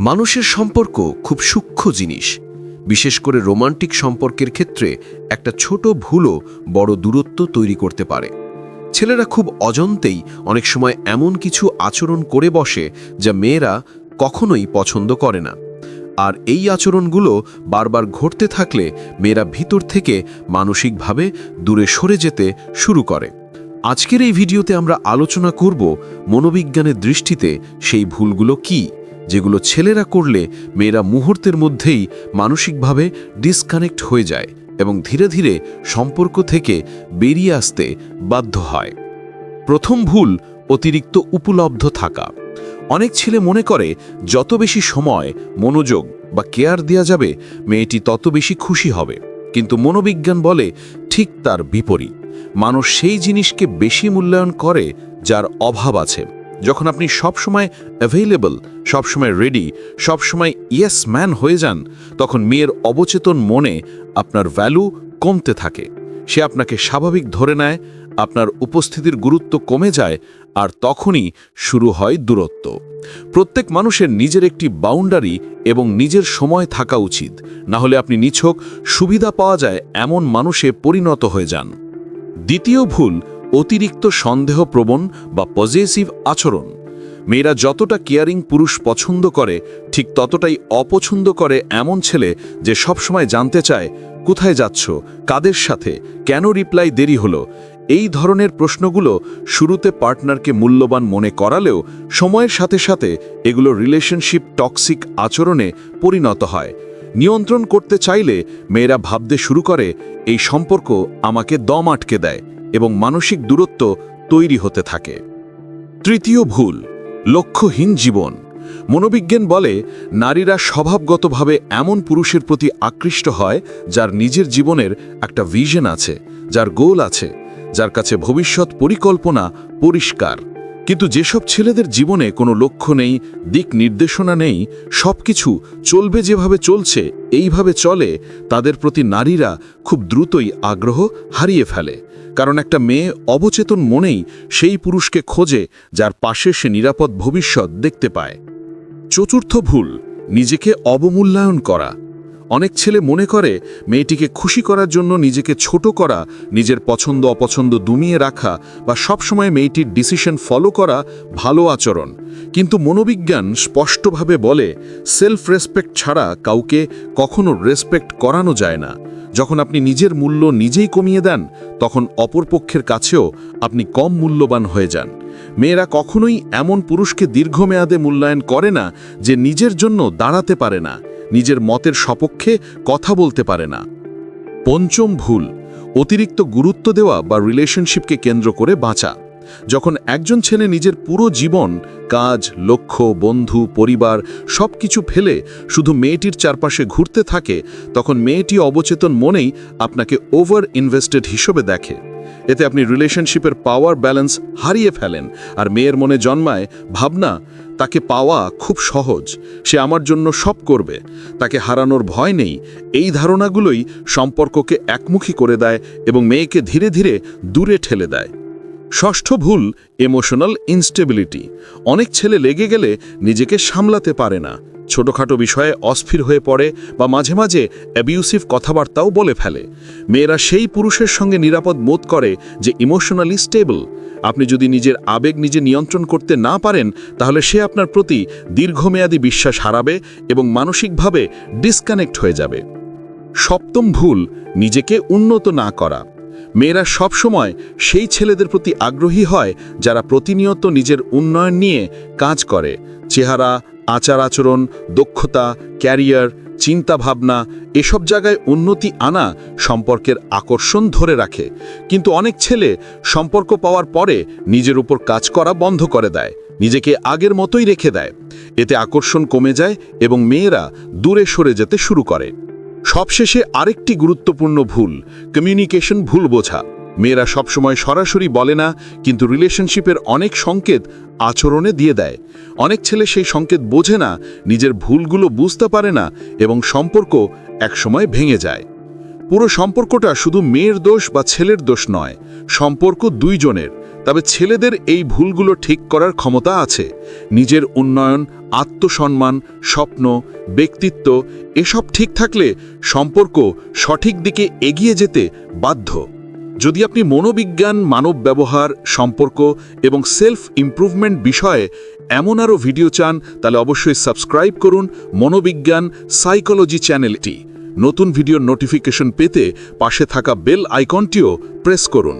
মানুষের সম্পর্ক খুব সূক্ষ্ম জিনিস। বিশেষ করে রোমান্টিক সম্পর্কের ক্ষেত্রে একটা ছোট ভুলও বড় দূরত্ব তৈরি করতে পারে। ছেলেরা খুব অজন্তেই অনেক সময় এমন কিছু আচরণ করে বসে যা মেয়েরা কখনোই পছন্দ করে না। আর এই আচরণগুলো বারবার ঘটতে থাকলে মেয়েরা ভিতর থেকে মানসিকভাবে দূরে সরে যেতে শুরু করে। আজকের এই ভিডিওতে আমরা আলোচনা করব মনোবিজ্ঞানের দৃষ্টিতে সেই ভুলগুলো কি? যেগুলো ছেলেরা করলে মেয়েরা মুহূর্তের মধ্যেই মানসিকভাবে ডিসকানেক্ট হয়ে যায় এবং ধীরে ধীরে সম্পর্ক থেকে বেরিয়ে আসতে বাধ্য হয়। প্রথম ভুল অতিরিক্ত উপলব্ধ থাকা। অনেক ছেলে মনে করে, যত বেশি সময়, মনোযোগ বা কেয়ার দেওয়া যাবে, মেয়েটি তত বেশি খুশি হবে। কিন্তু মনোবিজ্ঞান বলে, ঠিক তার বিপরীত। মানুষ সেই জিনিসকে বেশি মূল্যায়ন করে যার অভাব আছে। যখন আপনি সবসময় অ্যাভেলেবল সবসময় রেডি সবসময় ইয়েস ম্যান হয়ে যান, তখন মেয়ের অবচেতন মনে আপনার ভ্যালু কমতে থাকে। সে আপনাকে স্বাভাবিক ধরে নেয়, আপনার উপস্থিতির গুরুত্ব কমে যায়, আর তখনই শুরু হয় দূরত্ব। প্রত্যেক মানুষের নিজের একটি বাউন্ডারি এবং নিজের সময় থাকা উচিত। না হলে আপনি নিছক সুবিধা পাওয়া যায় এমন মানুষে পরিণত হয়ে যান। দ্বিতীয় ভুল অতিরিক্ত সন্দেহপ্রবণ বা পজেসিভ আচরণ। মেয়েরা যতটা কেয়ারিং পুরুষ পছন্দ করে, ঠিক ততটাই অপছন্দ করে এমন ছেলে যে সবসময় জানতে চায়, কোথায় যাচ্ছ, কাদের সাথে, কেন রিপ্লাই দেরি হলো? এই ধরনের প্রশ্নগুলো শুরুতে পার্টনারকে মূল্যবান মনে করালেও সময়ের সাথে সাথে এগুলো রিলেশনশিপ টক্সিক আচরণে পরিণত হয়। নিয়ন্ত্রণ করতে চাইলে মেয়েরা ভাবতে শুরু করে, এই সম্পর্ক আমাকে দম আটকে দেয়। এবং মানসিক দূরত্ব তৈরি হতে থাকে। তৃতীয় ভুল, লক্ষ্যহীন জীবন। মনোবিজ্ঞান বলে, নারীরা স্বভাবগতভাবে এমন পুরুষের প্রতি আকৃষ্ট হয়, যার নিজের জীবনের একটা ভিশন আছে, যার গোল আছে, যার কাছে ভবিষ্যৎ পরিকল্পনা পরিষ্কার। কিন্তু যেসব ছেলেদের জীবনে কোনো লক্ষ্য নেই, দিক নির্দেশনা নেই, সবকিছু চলবে যেভাবে চলছে, এইভাবে চলে, তাদের প্রতি নারীরা খুব দ্রুতই আগ্রহ হারিয়ে ফেলে। কারণ একটা মেয়ে অবচেতন মনেই সেই পুরুষকে খোঁজে, যার পাশে সে নিরাপদ ভবিষ্যৎ দেখতে পায়। চতুর্থ ভুল, নিজেকে অবমূল্যায়ন করা। অনেক ছেলে মনে করে মেয়েটিকে খুশি করার জন্য নিজেকে ছোট করা, নিজের পছন্দ অপছন্দ দুমিয়ে রাখা বা সবসময় মেয়েটির ডিসিশন ফলো করা ভালো আচরণ। কিন্তু মনোবিজ্ঞান স্পষ্টভাবে বলে সেলফ রেসপেক্ট ছাড়া কাউকে কখনো রেসপেক্ট করানো যায় না। যখন আপনি নিজের মূল্য নিজেই কমিয়ে দেন, তখন অপরপক্ষের কাছেও আপনি কম মূল্যবান হয়ে যান। মেয়েরা কখনোই এমন পুরুষকে দীর্ঘমেয়াদে মূল্যায়ন করে না যে নিজের জন্য দাঁড়াতে পারে না, নিজের মতের সপক্ষে কথা বলতে পারে না। পঞ্চম ভুল, অতিরিক্ত গুরুত্ব দেওয়া বা রিলেশনশিপকে কেন্দ্র করে বাঁচা। যখন একজন ছেলে নিজের পুরো জীবন, কাজ, লক্ষ্য, বন্ধু, পরিবার সব কিছু ফেলে শুধু মেয়েটির চারপাশে ঘুরতে থাকে, তখন মেয়েটি অবচেতন মনেই আপনাকে ওভার ইনভেস্টেড হিসেবে দেখে। এতে আপনি রিলেশনশিপের পাওয়ার ব্যালেন্স হারিয়ে ফেলেন। আর মেয়ের মনে জন্মায় ভাবনা, তাকে পাওয়া খুব সহজ। সে আমার জন্য সব করবে। তাকে হারানোর ভয় নেই। এই ধারণাগুলোই সম্পর্ককে একমুখী করে দেয় এবং মেয়েকে ধীরে ধীরে দূরে ঠেলে দেয়। ষষ্ঠ ভুল ইমোশনাল ইনস্টেবিলিটি অনেক ছেলে লেগে গেলে নিজেকে সামলাতে পারে না। ছোটখাটো বিষয়ে অস্থির হয়ে পড়ে বা মাঝে মাঝে অ্যাবিউসিভ কথাবার্তাও বলে ফেলে। মেয়েরা সেই পুরুষের সঙ্গে নিরাপদ বোধ করে যে ইমোশনালি স্টেবল আপনি যদি নিজের আবেগ নিজে নিয়ন্ত্রণ করতে না পারেন, তাহলে সে আপনার প্রতি দীর্ঘমেয়াদী বিশ্বাস হারাবে এবং মানসিকভাবে ডিসকানেক্ট হয়ে যাবে। সপ্তম ভুল, নিজেকে উন্নত না করা। মেয়েরা সবসময় সেই ছেলেদের প্রতি আগ্রহী হয় যারা প্রতিনিয়ত নিজের উন্নয়ন নিয়ে কাজ করে। চেহারা আচার আচরণ, দক্ষতা, ক্যারিয়ার, চিন্তাভাবনা, এসব জায়গায় উন্নতি আনা সম্পর্কের আকর্ষণ ধরে রাখে। কিন্তু অনেক ছেলে সম্পর্ক পাওয়ার পরে নিজের উপর কাজ করা বন্ধ করে দেয়, নিজেকে আগের মতোই রেখে দেয়। এতে আকর্ষণ কমে যায় এবং মেয়েরা দূরে সরে যেতে শুরু করে। সবশেষে আরেকটি গুরুত্বপূর্ণ ভুল কমিউনিকেশন ভুল বোঝা। মেয়েরা সবসময় সরাসরি বলে না, কিন্তু রিলেশনশিপের অনেক সংকেত আচরণে দিয়ে দেয়। অনেক ছেলে সেই সংকেত বোঝে না, নিজের ভুলগুলো বুঝতে পারে না এবং সম্পর্ক একসময় ভেঙে যায়। পুরো সম্পর্কটা শুধু মেয়ের দোষ বা ছেলের দোষ নয়, সম্পর্ক দুইজনের। তবে ছেলেদের এই ভুলগুলো ঠিক করার ক্ষমতা আছে। নিজের উন্নয়ন, আত্মসম্মান, স্বপ্ন, ব্যক্তিত্ব, এসব ঠিক থাকলে সম্পর্ক সঠিক দিকে এগিয়ে যেতে বাধ্য। যদি আপনি মনোবিজ্ঞান, মানব ব্যবহার, সম্পর্ক এবং সেলফ ইমপ্রুভমেন্ট বিষয়ে এমন আরও ভিডিও চান, তাহলে অবশ্যই সাবস্ক্রাইব করুন মনোবিজ্ঞান সাইকোলজি চ্যানেলটি। নতুন ভিডিওর নোটিফিকেশন পেতে পাশে থাকা বেল আইকনটিও প্রেস করুন।